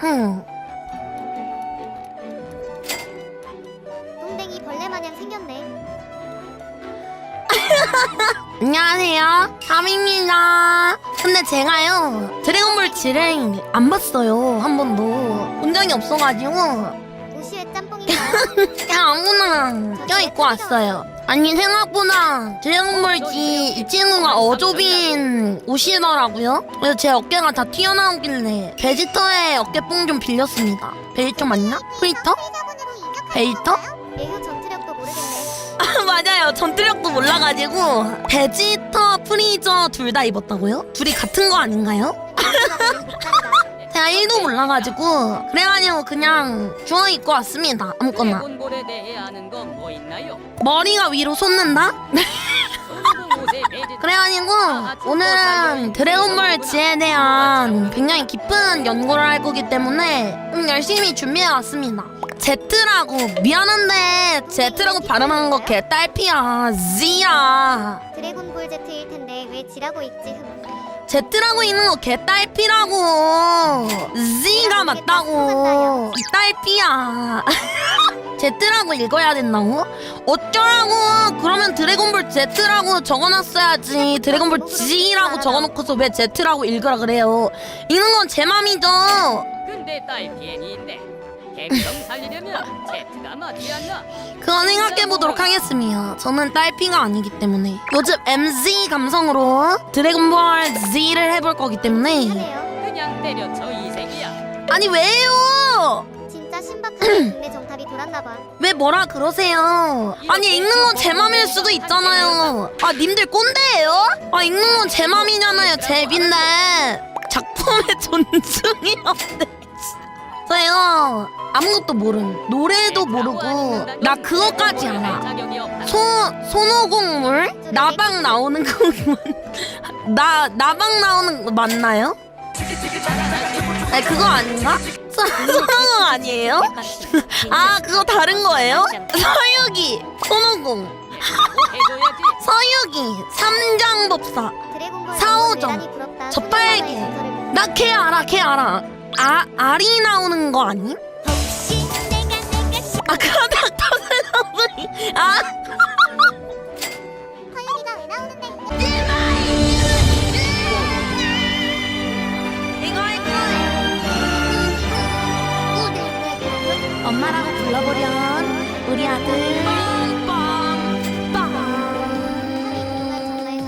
흠. 똥댕이 벌레 마냥 생겼네. 안녕하세요. 함입니다. 근데 제가요, 드래곤볼 지를 안 봤어요. 한 번도. 본 적이 없어가지고, 우시의 짬뽕인가요? 그냥 아무나 껴입고 왔어요. 아니, 생각보다 드래곤볼 지이 친구가 어조빈 옷이더라고요. 그래서 제 어깨가 다 튀어나오길래, 베지터의 어깨뽕 좀 빌렸습니다. 베지터 맞나? 프리터? 건가요? 예후 전투력도 모르겠네. 맞아요. 전투력도 몰라가지고 베지터, 프리저 둘 다 입었다고요? 둘이 같은 거 아닌가요? 1도 몰라가지고 그래가지고 그냥 주워 입고 왔습니다. 아무거나. 드래곤볼에 대해 아는 건 뭐 있나요? 머리가 위로 솟는다? 손오공 옷의 매직 그래가지고 오늘은 드래곤볼 지에 대한 굉장히 깊은 연구를 할 거기 때문에 좀 열심히 준비해 왔습니다. Z라고 미안한데 Z라고 발음하는 거 개딸피야 Z야 드래곤볼 Z일 텐데 왜 지라고 있지? 흠. Z라고 있는 거 개딸피라고. Z가 맞다고. 이 딸피야. Z라고 읽어야 된다고? 어쩌라고? 그러면 드래곤볼 Z라고 적어놨어야지. 드래곤볼 G라고 적어놓고서 왜 Z라고 읽으라 그래요? 읽는 건 제 맘이죠. 근데 딸피엔인데 갱성 살리려면 제트가 맞지 않나? 그건 생각해보도록 하겠습니다 저는 딸피가 아니기 때문에 요즘 MZ 감성으로 드래곤볼 Z를 해볼 거기 때문에 하네요. 그냥 때려쳐 이색이야 아니 왜요 진짜 신박하게 국내 정탑이 돌았나 봐. 왜 뭐라 그러세요? 아니 읽는 건 제 맘일 수도 있잖아요. 아 님들 꼰대예요? 아 읽는 건 제 맘이잖아요. 제 빈데 작품에 존중이 없 네. 저요 아무것도 모름. 노래도 모르고 나 그거까지 알아. 소 손오공물 나방 나오는 거만 나 나방 나오는 거 맞나요? 아니 그거 아닌가? 소- 손오공 아니에요? 아 그거 다른 거예요? 서유기 손오공 해줘야지. 서유기 삼장법사 사오정. 저빨개. 나 걔 알아 걔 알아 아 알이 나오는 거 아니? 혹시 내가 내가 아 그러다 터아 엄마라고 불러보렴 우리 아들.